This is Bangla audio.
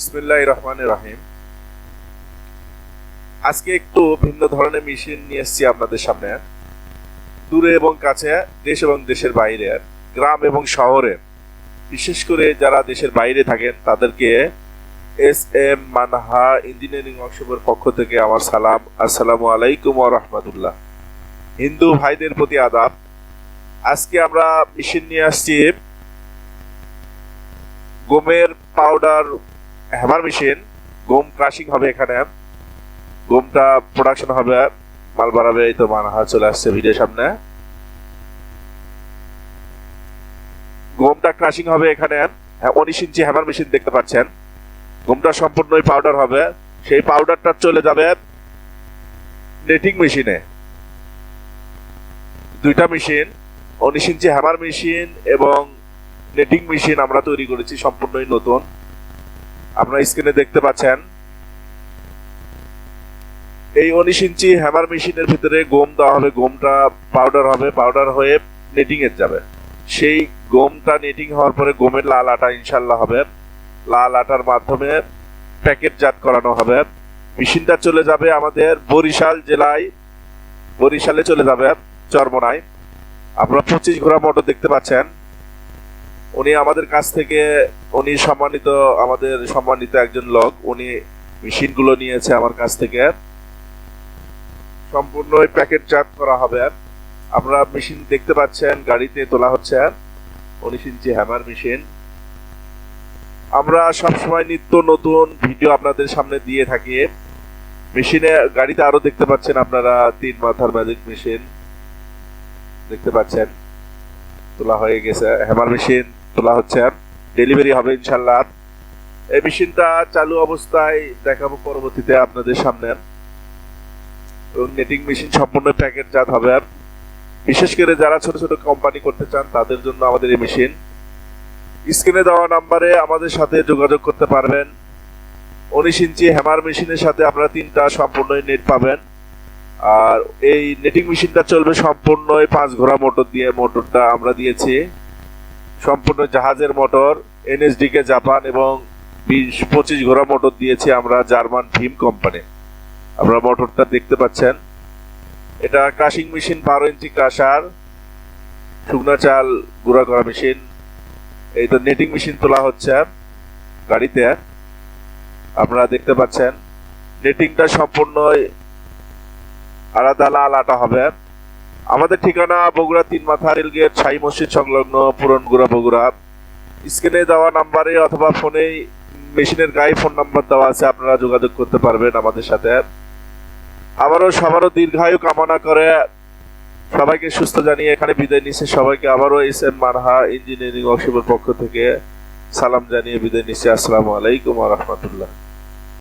ইসমিল্লাহ রহমান রাহিম আজকে একটু ভিন্ন ধরনের মেশিন নিয়ে এসেছি আপনাদের সামনে। দূরে এবং কাছে, দেশ এবং দেশের বাইরে, গ্রাম এবং শহরে। বিশেষ করে যারা দেশের বাইরে থাকেন, তাদেরকে এস এম মানহা ইঞ্জিনিয়ারিং পক্ষ থেকে আমার সালাম। আসসালামু আলাইকুম রহমতুল্লাহ। হিন্দু ভাইদের প্রতি আদাব। আজকে আমরা মেশিন নিয়ে আসছি গমের পাউডার হ্যামার মেশিন গম ক্রাশিং হবে এখানে। গমটা প্রোডাকশন হবে মাল বাড়াবে এই তো মানহা চলে আসছে ভিডিও সামনে। গমটা ক্রাশিং হবে এখানে। হ্যাঁ, উনিশ ইঞ্চি হ্যামার মেশিন দেখতে পাচ্ছেন। গমটা সম্পূর্ণই পাউডার হবে। সেই পাউডারটা চলে যাবে নেটিং মেশিনে দুইটা মেশিন উনিশ ইঞ্চি হ্যামার মেশিন এবং নেটিং মেশিন আমরা তৈরি করেছি সম্পূর্ণই নতুন। আপনারা স্ক্রিনে দেখতে পাচ্ছেন। এই উনিশ ইঞ্চি হ্যামার মেশিনের ভিতরে গম দেওয়া হবে, গমটা পাউডার হবে পাউডার হয়ে নেটিং এর যাবে। সেই গমটা নেটিং হওয়ার পরে গমের লাল আটা ইনশাল্লাহ হবে। লাল আটার মাধ্যমে প্যাকেটজাত করানো হবে। মেশিনটা চলে যাবে আমাদের বরিশাল জেলায়। বরিশালে চলে যাবে চরমনায়। আপনারা পঁচিশ ঘোড়া মোটর দেখতে পাচ্ছেন। উনি আমাদের কাছ থেকে, উনি সম্মানিত, আমাদের সম্মানিত একজন লোক। উনি মেশিনগুলো নিয়েছে আমার কাছ থেকে। সম্পূর্ণ প্যাকেট প্যাকেটজাত করা হবে। আপনারা মেশিন দেখতে পাচ্ছেন, গাড়িতে তোলা হচ্ছে। উনিশ ইঞ্চি হ্যামার মেশিন। আমরা সবসময় নিত্য নতুন ভিডিও আপনাদের সামনে দিয়ে থাকি। মেশিনে, গাড়িতে আরও দেখতে পাচ্ছেন আপনারা তিন মাথার ম্যাজিক মেশিন দেখতে পাচ্ছেন, তোলা হয়ে গেছে। Hammer machine. তোলা হচ্ছে ডেলিভারি হবে ইনশাল্লাহ। এই মেশিনটা চালু অবস্থায় দেখাবো পরবর্তীতে আপনাদের সামনে। এবং নেটিং মেশিন সম্পূর্ণ প্যাকেট জাত হবে বিশেষ করে যারা ছোট ছোট কোম্পানি করতে চান, তাদের জন্য আমাদের এই মেশিন স্ক্রিনে দেওয়া নাম্বারে আমাদের সাথে যোগাযোগ করতে পারবেন। উনিশ ইঞ্চি হ্যামার মেশিনের সাথে আপনারা তিনটা সম্পূর্ণই নেট পাবেন। আর এই নেটিং মেশিনটা চলবে সম্পূর্ণই পাঁচ ঘোড়া মোটর দিয়ে। মোটরটা আমরা দিয়েছি। সম্পূর্ণ জাহাজের মোটর এনএসডি কে জাপান এবং বিশ, পঁচিশ ঘোড়া মোটর দিয়েছি আমরা জার্মান ভীম কোম্পানি। আপনারা মোটরটা দেখতে পাচ্ছেন। এটা ক্রাশিং মেশিন বারো ইঞ্চি ক্রাশার, শুকনা চাল, গুঁড়া করা মেশিন। এই তো নেটিং মেশিন তোলা হচ্ছে গাড়িতে। আপনারা দেখতে পাচ্ছেন, নেটিংটা সম্পূর্ণ আলাদা লাল আটা হবে। আমাদের ঠিকানা বগুড়া তিন মাথা রেলগেট ছাই মসজিদ সংলগ্ন পুরনগুড়া বগুড়া। স্ক্রিনে দেওয়া নাম্বারে অথবা ফোনেই মেশিনের গায়ে ফোন নাম্বার দেওয়া আছে, আপনারা যোগাযোগ করতে পারবেন আমাদের সাথে। আবারও সবারও দীর্ঘায়ু কামনা করে সবাইকে সুস্থ জানিয়ে এখানে বিদায় নিচ্ছে। সবাইকে আবারও এস এম মানহা ইঞ্জিনিয়ারিং ওয়ার্কশপের পক্ষ থেকে সালাম জানিয়ে বিদায় নিচ্ছে। আসসালামু আলাইকুম রহমতুল্লাহ।